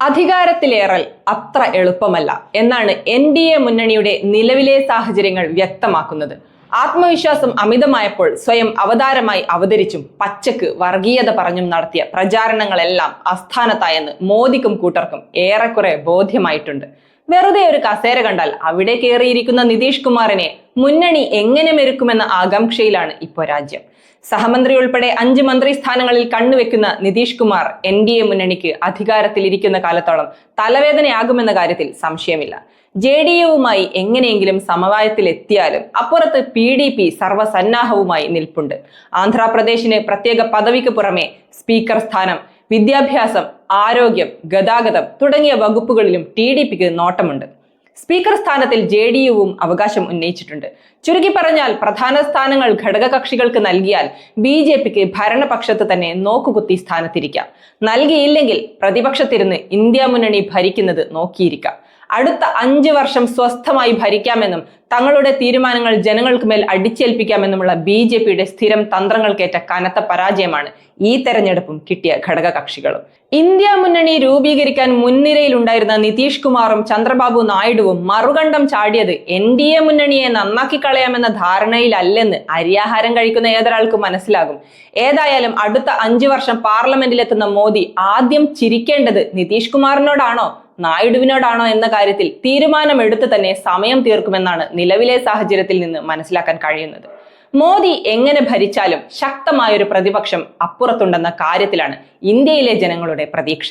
അധികാരത്തിലേറൽ അത്ര എളുപ്പമല്ല എന്നാണ് എൻ ഡി എ മുന്നണിയുടെ നിലവിലെ സാഹചര്യങ്ങൾ വ്യക്തമാക്കുന്നത്. ആത്മവിശ്വാസം അമിതമായപ്പോൾ സ്വയം അവതാരമായി അവതരിച്ചും പച്ചക്ക് വർഗീയത പറഞ്ഞും നടത്തിയ പ്രചാരണങ്ങളെല്ലാം അസ്ഥാനത്തായെന്ന് മോദിക്കും കൂട്ടർക്കും ഏറെക്കുറെ ബോധ്യമായിട്ടുണ്ട്. വെറുതെ ഒരു കസേര കണ്ടാൽ അവിടെ കയറിയിരിക്കുന്ന നിതീഷ് കുമാറിനെ മുന്നണി എങ്ങനെ മെരുക്കുമെന്ന ആകാംക്ഷയിലാണ് ഇപ്പോൾ രാജ്യം. സഹമന്ത്രി ഉൾപ്പെടെ അഞ്ച് മന്ത്രി സ്ഥാനങ്ങളിൽ കണ്ണുവെക്കുന്ന Nitish Kumar N D A മുന്നണിക്ക് അധികാരത്തിലിരിക്കുന്ന കാലത്തോളം തലവേദനയാകുമെന്ന കാര്യത്തിൽ സംശയമില്ല. ജെ ഡി യുവുമായി എങ്ങനെയെങ്കിലും സമവായത്തിലെത്തിയാലും അപ്പുറത്ത് പി ഡി പി സർവസന്നാഹവുമായി നിൽപ്പുണ്ട്. ആന്ധ്രാപ്രദേശിന് പ്രത്യേക പദവിക്ക് പുറമെ സ്പീക്കർ സ്ഥാനം വിദ്യാഭ്യാസം ആരോഗ്യം ഗതാഗതം തുടങ്ങിയ വകുപ്പുകളിലും ടി ഡി പിക്ക് നോട്ടമുണ്ട്. സ്പീക്കർ സ്ഥാനത്തിൽ ജെ ഡി യുവും അവകാശം ഉന്നയിച്ചിട്ടുണ്ട്. ചുരുക്കി പറഞ്ഞാൽ പ്രധാന സ്ഥാനങ്ങൾ ഘടകകക്ഷികൾക്ക് നൽകിയാൽ ബി ജെ പിക്ക് ഭരണപക്ഷത്ത് തന്നെ നോക്കുകുത്തി സ്ഥാനത്തിരിക്കാം. നൽകിയില്ലെങ്കിൽ പ്രതിപക്ഷത്തിരുന്ന് ഇന്ത്യ മുന്നണി ഭരിക്കുന്നത് നോക്കിയിരിക്കാം. അടുത്ത അഞ്ച് വർഷം സ്വസ്ഥമായി ഭരിക്കാമെന്നും തങ്ങളുടെ തീരുമാനങ്ങൾ ജനങ്ങൾക്ക് മേൽ അടിച്ചേൽപ്പിക്കാമെന്നുമുള്ള ബി ജെ പിയുടെ സ്ഥിരം തന്ത്രങ്ങൾക്കേറ്റ കനത്ത പരാജയമാണ് ഈ തെരഞ്ഞെടുപ്പും കിട്ടിയ ഘടകകക്ഷികളും. ഇന്ത്യ മുന്നണി രൂപീകരിക്കാൻ മുൻനിരയിലുണ്ടായിരുന്ന നിതീഷ് കുമാറും ചന്ദ്രബാബു നായിഡുവും മറുകണ്ഠം ചാടിയത് എൻ ഡി എ മുന്നണിയെ നന്നാക്കി കളയാമെന്ന ധാരണയിലല്ലെന്ന് അരിയാഹാരം കഴിക്കുന്ന ഏതൊരാൾക്കും മനസ്സിലാകും. ഏതായാലും അടുത്ത അഞ്ചു വർഷം പാർലമെന്റിലെത്തുന്ന മോദി ആദ്യം ചിരിക്കേണ്ടത് നിതീഷ് കുമാറിനോടാണോ? നായിഡുവിനോടാണോ എന്ന കാര്യത്തിൽ തീരുമാനമെടുത്ത് തന്നെ സമയം തീർക്കുമെന്നാണ് നിലവിലെ സാഹചര്യത്തിൽ നിന്ന് മനസ്സിലാക്കാൻ കഴിയുന്നത്. മോദി എങ്ങനെ ഭരിച്ചാലും ശക്തമായൊരു പ്രതിപക്ഷം അപ്പുറത്തുണ്ടെന്ന കാര്യത്തിലാണ് ഇന്ത്യയിലെ ജനങ്ങളുടെ പ്രതീക്ഷ.